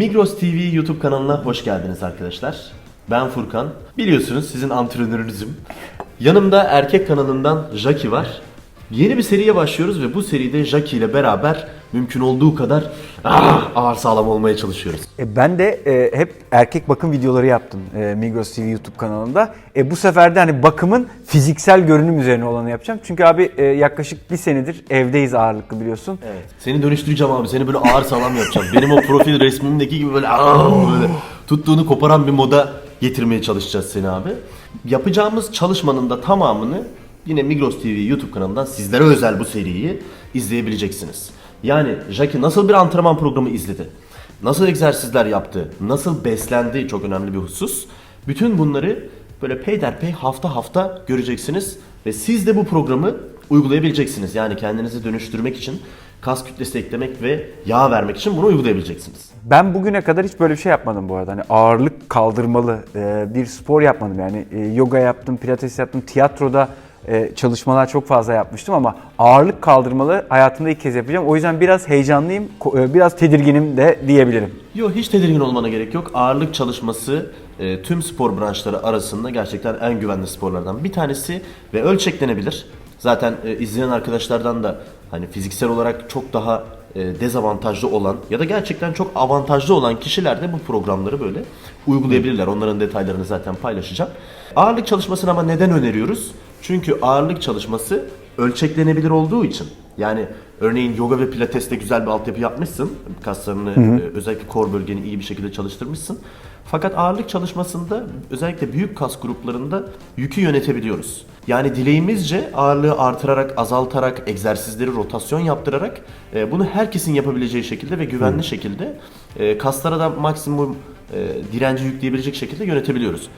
Migros TV YouTube kanalına hoş geldiniz arkadaşlar. Ben Furkan. Biliyorsunuz sizin antrenörünüzüm. Yanımda erkek kanalından Jackie var. Yeni bir seriye başlıyoruz ve bu seride Jackie ile beraber mümkün olduğu kadar ah, ağır sağlam olmaya çalışıyoruz. E, Ben de e, hep erkek bakım videoları yaptım e, Migros TV YouTube kanalında. E, bu sefer de hani bakımın fiziksel görünüm üzerine olanı yapacağım. Çünkü abi e, yaklaşık bir senedir evdeyiz ağırlıklı biliyorsun. Evet. Seni dönüştüreceğim abi. Seni böyle ağır sağlam yapacağım. Benim o profil resmimdeki gibi böyle, "Aa!" böyle tuttuğunu koparan bir moda getirmeye çalışacağız seni abi. Yapacağımız çalışmanın da tamamını yine Migros TV YouTube kanalından sizlere özel bu seriyi izleyebileceksiniz. Yani Jackie nasıl bir antrenman programı izledi? Nasıl egzersizler yaptı? Nasıl beslendi? Çok önemli bir husus. Bütün bunları böyle peyderpey hafta hafta göreceksiniz ve siz de bu programı uygulayabileceksiniz. Yani kendinizi dönüştürmek için kas kütlesi eklemek ve yağ vermek için bunu uygulayabileceksiniz. Ben bugüne kadar hiç böyle bir şey yapmadım bu arada. Hani ağırlık kaldırmalı e, bir spor yapmadım yani. E, yoga yaptım, pilates yaptım, tiyatroda çalışmalar çok fazla yapmıştım ama ağırlık kaldırmalı hayatımda ilk kez yapacağım. O yüzden biraz heyecanlıyım, e, biraz tedirginim de diyebilirim. Yok hiç tedirgin olmana gerek yok. Ağırlık çalışması e, tüm spor branşları arasında gerçekten en güvenli sporlardan bir tanesi ve ölçeklenebilir. Zaten e, izleyen arkadaşlardan da hani fiziksel olarak çok daha e, dezavantajlı olan ya da gerçekten çok avantajlı olan kişiler de bu programları böyle uygulayabilirler. Onların detaylarını zaten paylaşacağım. Ağırlık çalışmasını ama neden öneriyoruz? Çünkü ağırlık çalışması ölçeklenebilir olduğu için. Yani örneğin yoga ve pilateste güzel bir altyapı yapmışsın. Kaslarını e, özellikle kor bölgeni iyi bir şekilde çalıştırmışsın. Fakat ağırlık çalışmasında özellikle büyük kas gruplarında yükü yönetebiliyoruz. Yani dileğimizce ağırlığı artırarak, azaltarak, egzersizleri rotasyon yaptırarak e, bunu herkesin yapabileceği şekilde ve güvenli şekilde e, kaslara da maksimum direnci yükleyebilecek şekilde yönetebiliyoruz.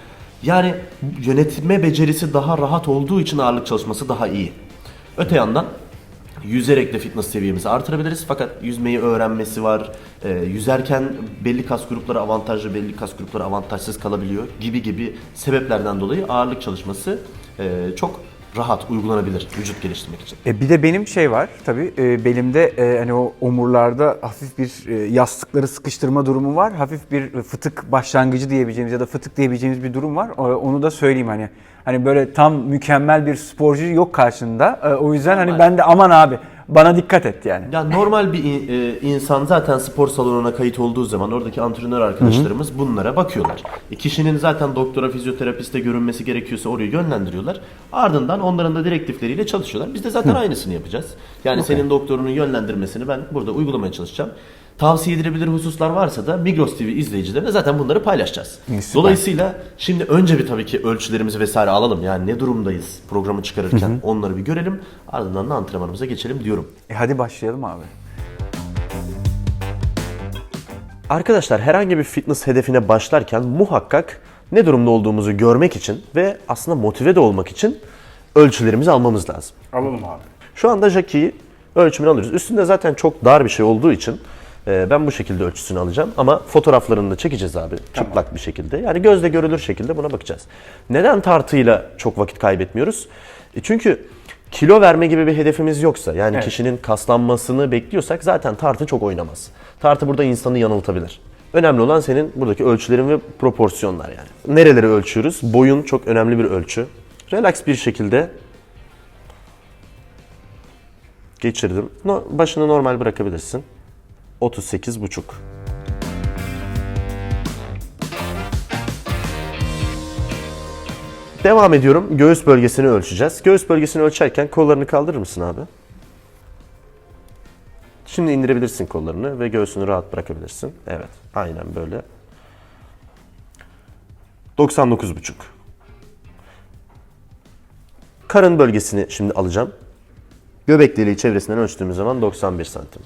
Yani yönetme becerisi daha rahat olduğu için ağırlık çalışması daha iyi. Öte yandan yüzerek de fitness seviyemizi artırabiliriz. Fakat yüzmeyi öğrenmesi var. Ee, yüzerken belli kas grupları avantajlı, belli kas grupları avantajsız kalabiliyor gibi gibi sebeplerden dolayı ağırlık çalışması e, çok rahat uygulanabilir vücut geliştirmek için. E bir de benim şey var tabii e, belimde e, hani o omurlarda hafif bir e, yastıkları sıkıştırma durumu var. Hafif bir fıtık başlangıcı diyebileceğimiz ya da fıtık diyebileceğimiz bir durum var. O- onu da söyleyeyim hani. Hani böyle tam mükemmel bir sporcu yok karşında. E, o yüzden hani ben de aman abi bana dikkat et yani. Ya normal bir in- e, insan zaten spor salonuna kayıt olduğu zaman oradaki antrenör arkadaşlarımız bunlara bakıyorlar. E, kişinin zaten doktora, fizyoterapiste görünmesi gerekiyorsa oraya yönlendiriyorlar. Ardından onların da direktifleriyle çalışıyorlar. Biz de zaten aynısını yapacağız. Yani senin doktorunun yönlendirmesini ben burada uygulamaya çalışacağım. Tavsiye edilebilir hususlar varsa da Migros TV izleyicilerine zaten bunları paylaşacağız. Süper. Dolayısıyla şimdi önce bir tabii ki ölçülerimizi vesaire alalım. Yani ne durumdayız programı çıkarırken onları bir görelim. Ardından da antrenmanımıza geçelim diyorum. E hadi başlayalım abi. Arkadaşlar herhangi bir fitness hedefine başlarken muhakkak ne durumda olduğumuzu görmek için ve aslında motive de olmak için ölçülerimizi almamız lazım. Alalım abi. Şu anda Jackie'yi ölçümünü alıyoruz. Üstünde zaten çok dar bir şey olduğu için e, ben bu şekilde ölçüsünü alacağım. Ama fotoğraflarını da çekeceğiz abi çıplak bir şekilde. Yani gözle görülür şekilde buna bakacağız. Neden tartıyla çok vakit kaybetmiyoruz? E, çünkü kilo verme gibi bir hedefimiz yoksa yani Evet. kişinin kaslanmasını bekliyorsak zaten tartı çok oynamaz. Tartı burada insanı yanıltabilir. Önemli olan senin buradaki ölçülerin ve proporsiyonlar yani. Nereleri ölçüyoruz? Boyun çok önemli bir ölçü. Relax bir şekilde geçirdim. Başını normal bırakabilirsin. 38 buçuk. Devam ediyorum. Göğüs bölgesini ölçeceğiz. Göğüs bölgesini ölçerken kollarını kaldırır mısın abi? Şimdi indirebilirsin kollarını ve göğsünü rahat bırakabilirsin. Evet. Aynen böyle. 99 buçuk. Karın bölgesini şimdi alacağım. Göbek deliği çevresinden ölçtüğümüz zaman 91 santim.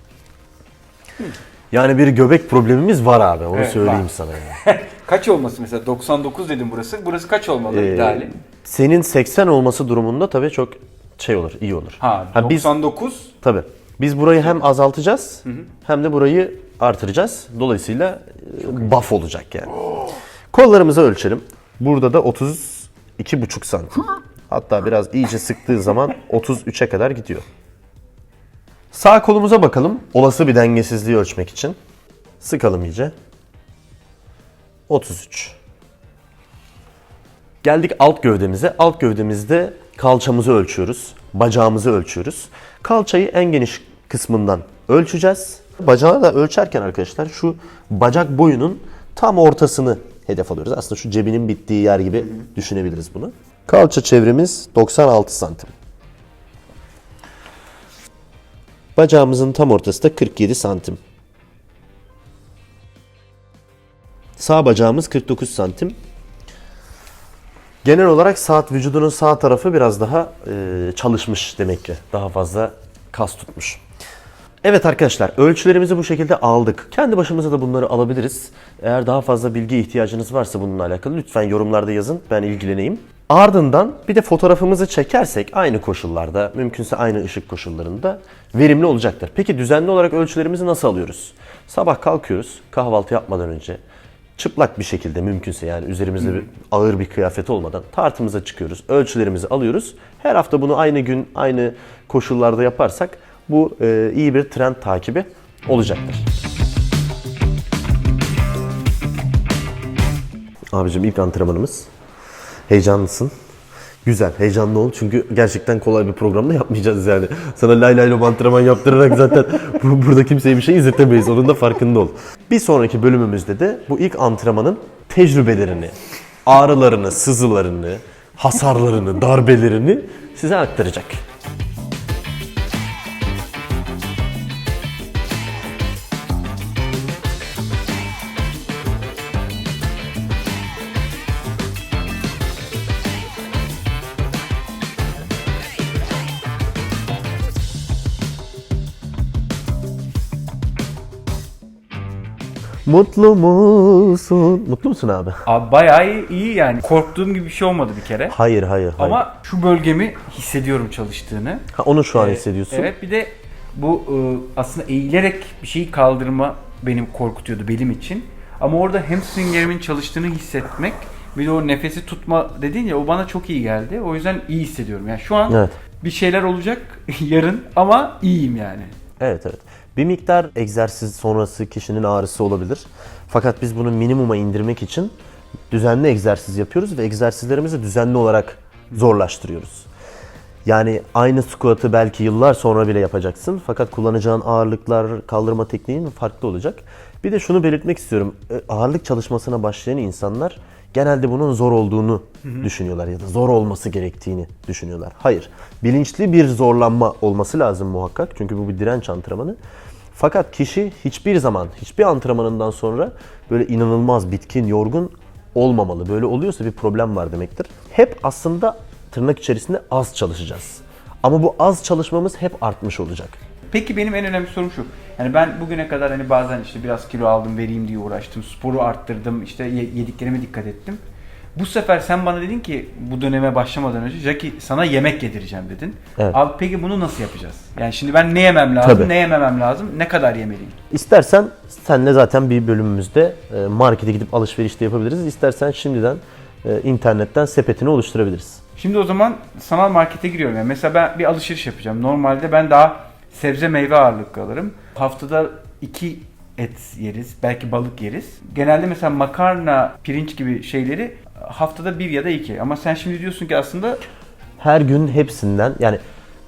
Yani bir göbek problemimiz var abi. Onu Evet, söyleyeyim var. sana yani. kaç olması mesela 99 dedim burası. Burası kaç olmalı Ee, ideali? Senin 80 olması durumunda tabii çok şey olur, iyi olur. Ha, biz 99 tabii biz burayı hem azaltacağız hem de burayı artıracağız. Dolayısıyla e, buff olacak yani. Kollarımızı ölçelim. Burada da 32,5 santim. Hatta biraz iyice sıktığı zaman 33'e kadar gidiyor. Sağ kolumuza bakalım. Olası bir dengesizliği ölçmek için. Sıkalım iyice. 33. Geldik alt gövdemize. Alt gövdemizde kalçamızı ölçüyoruz. Bacağımızı ölçüyoruz. Kalçayı en geniş kısmından ölçeceğiz. Bacağı da ölçerken arkadaşlar şu bacak boyunun tam ortasını hedef alıyoruz. Aslında şu cebinin bittiği yer gibi düşünebiliriz bunu. Kalça çevremiz 96 santim. Bacağımızın tam ortası da 47 santim. Sağ bacağımız 49 santim. Genel olarak saat vücudunun sağ tarafı biraz daha e, çalışmış demek ki. Daha fazla kas tutmuş. Evet arkadaşlar ölçülerimizi bu şekilde aldık. Kendi başımıza da bunları alabiliriz. Eğer daha fazla bilgi ihtiyacınız varsa bununla alakalı lütfen yorumlarda yazın. Ben ilgileneyim. Ardından bir de fotoğrafımızı çekersek aynı koşullarda, mümkünse aynı ışık koşullarında verimli olacaktır. Peki düzenli olarak ölçülerimizi nasıl alıyoruz? Sabah kalkıyoruz kahvaltı yapmadan önce çıplak bir şekilde mümkünse yani üzerimizde bir ağır bir kıyafet olmadan tartımıza çıkıyoruz. Ölçülerimizi alıyoruz. Her hafta bunu aynı gün aynı koşullarda yaparsak bu e, iyi bir trend takibi olacaktır. Abicim ilk antrenmanımız. Heyecanlısın. Güzel, heyecanlı ol çünkü gerçekten kolay bir programda yapmayacağız yani. Sana lay lay lom antrenman yaptırarak zaten bu- burada kimseye bir şey izletemeyiz. Onun da farkında ol. Bir sonraki bölümümüzde de bu ilk antrenmanın tecrübelerini, ağrılarını, sızılarını, hasarlarını, darbelerini size aktaracak. Mutlu musun? Mutlu musun abi? Abi bayağı iyi, iyi yani. Korktuğum gibi bir şey olmadı bir kere. Hayır, hayır, hayır. Ama şu bölgemi hissediyorum çalıştığını. ha, onu şu an Ee, hissediyorsun. Evet bir de bu e, aslında eğilerek bir şeyi kaldırma benim korkutuyordu belim için. Ama orada hamstringlerimin çalıştığını hissetmek bir de o nefesi tutma dediğin ya o bana çok iyi geldi. O yüzden iyi hissediyorum. Yani şu an Evet. bir şeyler olacak yarın ama iyiyim yani. Evet evet. Bir miktar egzersiz sonrası kişinin ağrısı olabilir. Fakat biz bunu minimuma indirmek için düzenli egzersiz yapıyoruz ve egzersizlerimizi düzenli olarak zorlaştırıyoruz. Yani aynı squat'ı belki yıllar sonra bile yapacaksın. Fakat kullanacağın ağırlıklar, kaldırma tekniğin farklı olacak. Bir de şunu belirtmek istiyorum. E, Ağırlık çalışmasına başlayan insanlar genelde bunun zor olduğunu düşünüyorlar ya da zor olması gerektiğini düşünüyorlar. Hayır. Bilinçli bir zorlanma olması lazım muhakkak. Çünkü bu bir direnç antrenmanı. Fakat kişi hiçbir zaman, hiçbir antrenmanından sonra böyle inanılmaz bitkin, yorgun olmamalı. Böyle oluyorsa bir problem var demektir. Hep aslında tırnak içerisinde az çalışacağız. Ama bu az çalışmamız hep artmış olacak. Peki benim en önemli sorum şu. Yani ben bugüne kadar hani bazen işte biraz kilo aldım vereyim diye uğraştım. Sporu arttırdım. işte ye- yediklerime dikkat ettim. Bu sefer sen bana dedin ki bu döneme başlamadan önce Jackie sana yemek yedireceğim dedin. Evet. Abi peki bunu nasıl yapacağız? Yani şimdi ben ne yemem lazım, Tabii. ne yememem lazım, ne kadar yemeliyim? İstersen senle zaten bir bölümümüzde e, markete gidip alışveriş de yapabiliriz. İstersen şimdiden e, internetten sepetini oluşturabiliriz. Şimdi o zaman sanal markete giriyorum. Yani mesela ben bir alışveriş yapacağım. Normalde ben daha sebze meyve ağırlıklı alırım. Haftada iki et yeriz, belki balık yeriz. Genelde mesela makarna, pirinç gibi şeyleri haftada bir ya da iki. Ama sen şimdi diyorsun ki aslında Her gün hepsinden yani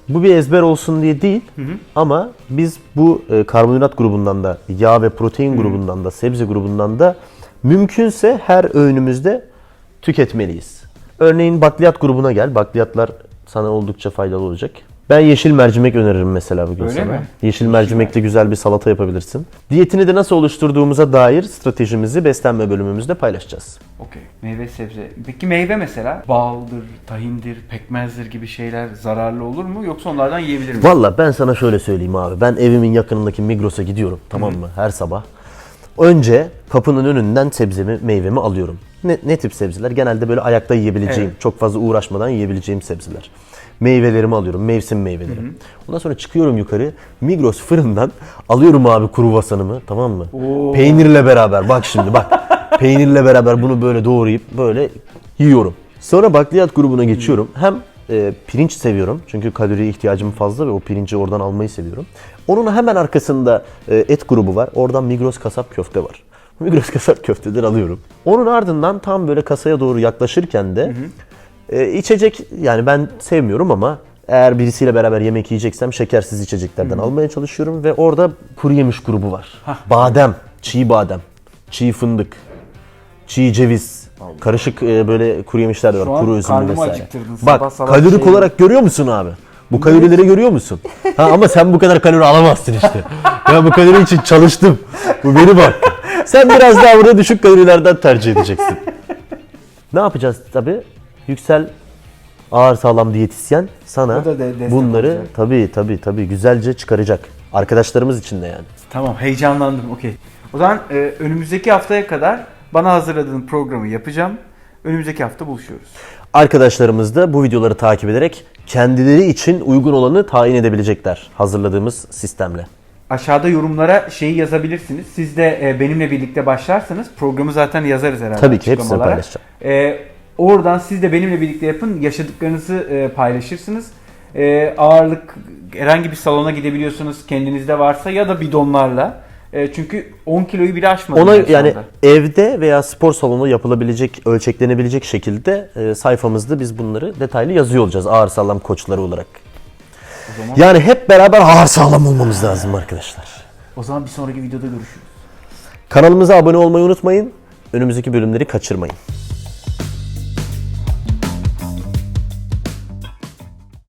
bu bir ezber olsun diye değil ama biz bu e, karbonhidrat grubundan da yağ ve protein grubundan da sebze grubundan da mümkünse her öğünümüzde tüketmeliyiz. Örneğin bakliyat grubuna gel. Bakliyatlar sana oldukça faydalı olacak. Ben yeşil mercimek öneririm mesela bugün Öyle sana. mi? Yeşil mercimekle güzel bir salata yapabilirsin. Diyetini de nasıl oluşturduğumuza dair stratejimizi beslenme bölümümüzde paylaşacağız. okey meyve sebze. Peki meyve mesela baldır, tahindir, pekmezdir gibi şeyler zararlı olur mu yoksa onlardan yiyebilir miyim? Valla ben sana şöyle söyleyeyim abi. Ben evimin yakınındaki Migros'a gidiyorum tamam mı her sabah. Önce kapının önünden sebzemi, meyvemi alıyorum. Ne, ne tip sebzeler? Genelde böyle ayakta yiyebileceğim, Evet. çok fazla uğraşmadan yiyebileceğim sebzeler. Meyvelerimi alıyorum, mevsim meyveleri. Ondan sonra çıkıyorum yukarı. Migros fırından alıyorum abi kruvasanımı tamam mı? Oo. Peynirle beraber bak şimdi bak. Peynirle beraber bunu böyle doğrayıp böyle yiyorum. Sonra bakliyat grubuna geçiyorum. Hem e, pirinç seviyorum çünkü kalori ihtiyacım fazla ve o pirinci oradan almayı seviyorum. Onun hemen arkasında e, et grubu var. Oradan Migros kasap köfte var. Migros kasap köfteden alıyorum. Onun ardından tam böyle kasaya doğru yaklaşırken de e, içecek yani ben sevmiyorum ama eğer birisiyle beraber yemek yiyeceksem şekersiz içeceklerden almaya çalışıyorum ve orada kuru yemiş grubu var. Badem, çiğ badem, çiğ fındık, çiğ ceviz, karışık e, böyle kuru yemişler de Şu var. an Kuru üzümlü vesaire. Sabah Bak sabah kalorik şey- olarak görüyor musun abi? Bu kalorileri görüyor musun? Ha, ama sen bu kadar kalori alamazsın işte. Ben bu kalori için çalıştım. Bu benim hakkım. Sen biraz daha burada düşük kalorilerden tercih edeceksin. Ne yapacağız tabii? Yüksel ağır sağlam diyetisyen sana O da de- destek bunları olacak. tabii tabii tabii güzelce çıkaracak. Arkadaşlarımız için de yani. Tamam heyecanlandım okey. O zaman e, önümüzdeki haftaya kadar bana hazırladığın programı yapacağım. Önümüzdeki hafta buluşuyoruz. Arkadaşlarımız da bu videoları takip ederek kendileri için uygun olanı tayin edebilecekler hazırladığımız sistemle. Aşağıda yorumlara şeyi yazabilirsiniz. Siz de e, benimle birlikte başlarsanız programı zaten yazarız herhalde. Tabii ki hepsini açıklamalara. paylaşacağım. E, oradan siz de benimle birlikte yapın. Yaşadıklarınızı e, paylaşırsınız. E, ağırlık herhangi bir salona gidebiliyorsunuz kendinizde varsa ya da bidonlarla. E, çünkü 10 kiloyu bile aşmadım. Ona yani evde veya spor salonu yapılabilecek, ölçeklenebilecek şekilde e, sayfamızda biz bunları detaylı yazıyor olacağız ağır sağlam koçları olarak. O zaman, Yani hep beraber ağır sağlam olmamız lazım arkadaşlar. o zaman bir sonraki videoda görüşürüz. Kanalımıza abone olmayı unutmayın. Önümüzdeki bölümleri kaçırmayın.